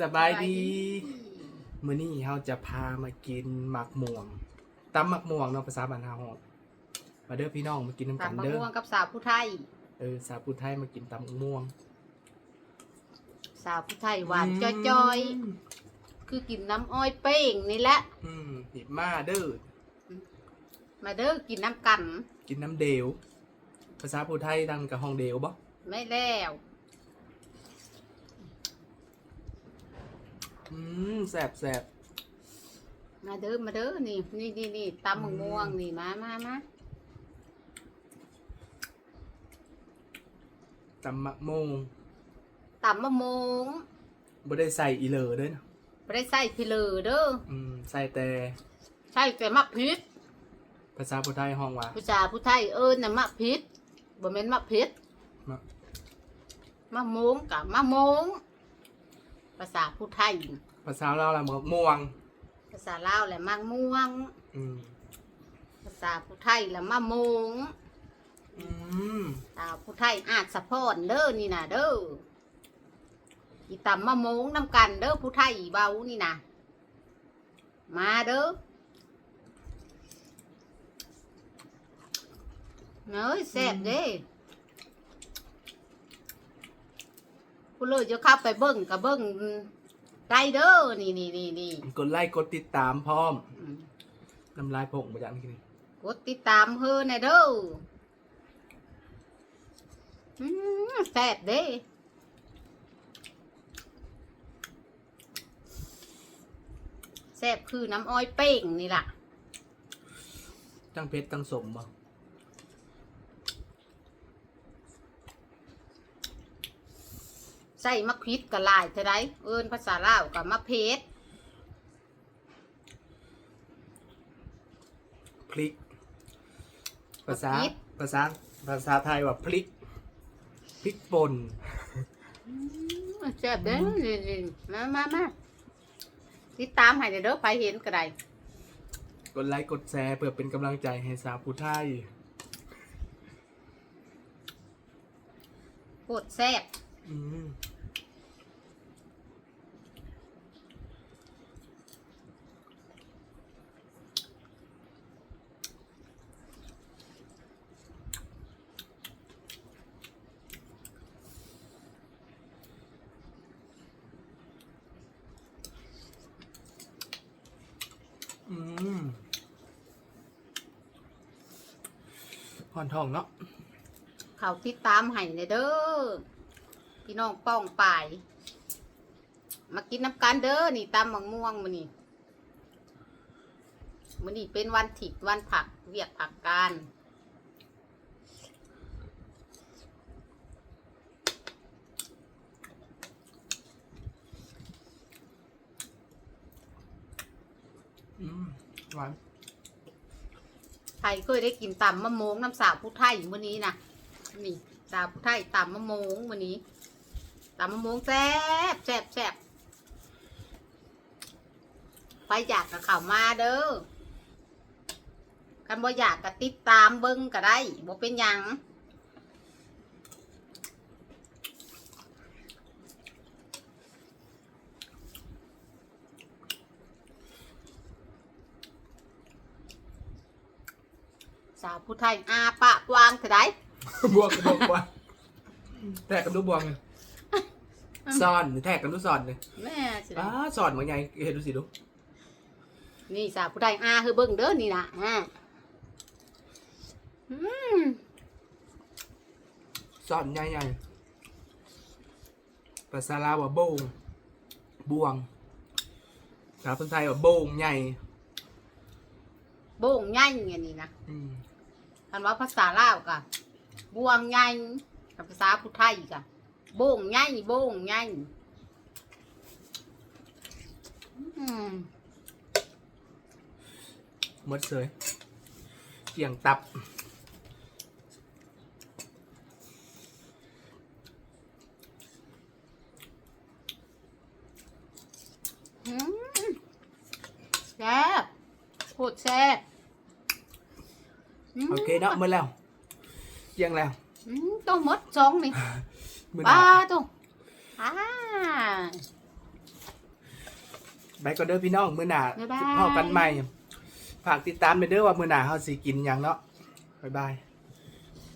สบายดี มื้อนี้เราจะพามากินหมักม่วงตำหมักม่วงเนาะภาษาบ้านเฮามาเด้อพี่น้องมากินน้ำตากัมนมะเด้อม่วงกับสาวผู้ไทย เออสาวผู้ไทยมากินตำหมักม่วงสาวผู้ไทยหวานมจ้อยๆคือกินน้ำอ้อยเป้งนี่แหละ อืมหิบมาเด้อมาเด้อกินน้ำกัน กินน้ำเดวภาษาผู้ไทยดังกับห้องเดวบ่ไม่แล้ว อืมแซ่บแซ่บมาเด้อมาเด้อนี่นี่นี่นี่ตำมะม่วงนี่มามามาตำหมักม่วงตำมะม่วงบ่ได้ใส่อีเหลอเด้อนะไม่ได้ใส่พิเลอเด้ออืมใส่แต่ใช่แต่มะพริกภาษาผู้ไทยห้องว่าผู้ชาผู้ไทยเอิ้นน่ะมะพริกบ่แม่นมะพริกมะมะม่วงกับมะม่วง ภาษาผู้ไทย ภาษาเราวละหมักม่วง ภาษาลาวแหละมะม่วง อืมภาษาผู้ไทยแหละมะม่วงอืมสาวผู้ไทยอาจสะพอนเด้อนี่นะเด้ออีตำมะมงน้ำกันเด้อผู้ไทยเบานี่นะมาเด้อเน้ยแซ่บเด้ผู้ เลยจะเข้าไปเบิ้งกับเบิ้งได้เด้อนี่นี่นี่นี่กดไลค์กดติดตามพร้อมอืมน้ำลายผงมาจากนี่กดติดตามเฮอหน่อยเด้ออืมแซ่บเด้แซ่บคือน้ำอ้อยเป้งนี่ล่ะตั้งเพชรตั้งสมบ่ ส่มะพริกกะลายเท่าไรเอินภาษาลาวกับมะเพชรพริก ภาษา ภาษา ภาษาไทยว่าพริก พริกป่นแซ่บเด้อนี่ๆมามามาติดตามให้เด้อไปเห็นก็ได้กดไลค์กดแชร์เพื่อเป็นกำลังใจให้สาวผู้ไทยโคตรแซ่บอืมอืม ผ่อนทองเนาะเขาติดตามให้เด้อพี่น้องป้องป่าย มากินน้ำกันเด้อนี่ตำมังม่วงมานี่มันนี่เป็นวันถิดวันผักเวียกผักการอืม หวานไทยเคยได้กินตำมะม่วงน้ำสาวผู้ไทยวันนี้นะนี่สาวผู้ไทยตำมะม่วงวันนี้ตำมะม่วงแซ่บแซ่บแซ่บไปอยากกับเขามาเด้อกันบ่อยากกับติดตามเบิ้งก็ได้บ่เป็นยังาวผู้ไทยอาปะกวางเท่าไดบวกกับบวกกว่าแทกกันดูบวงเลยสอนหรือแทกกันดูสอนเลยแม่สิอ้าสอนว่าไงเห็นดูสิดูนี่สาวผู้ไทยอาคือเบิ่งเด้อนี่นะอ่าอืมสอนใหญ่ๆภาษาลาวว่าโบงบวงภาษาคนไทยว่าโบงใหญ่ โบ่งใหญ่อย่างนี้นะ อืม คันว่าภาษาลาวกะบวงใหญ่กับภาษาผู้ไทยกะโบ่งใหญ่โบ่งใหญ่อืมหมดเสยเกี่ยงตับ อืมแซ่บโคตรแซ่บม โอเคเนาะหมื่อแล้วเกี่ยงแล้วอืมต้องหมดสองนี่มือหป้านาต้องอ่า ไปก็เด้อพี่น้องมื้อหน้าบ๊ายบาย พบกันใหม่ ฝากติดตามไปเด้อว่ามื้อหน้าเฮาสิกินหยังเนาะบ๊ายบาย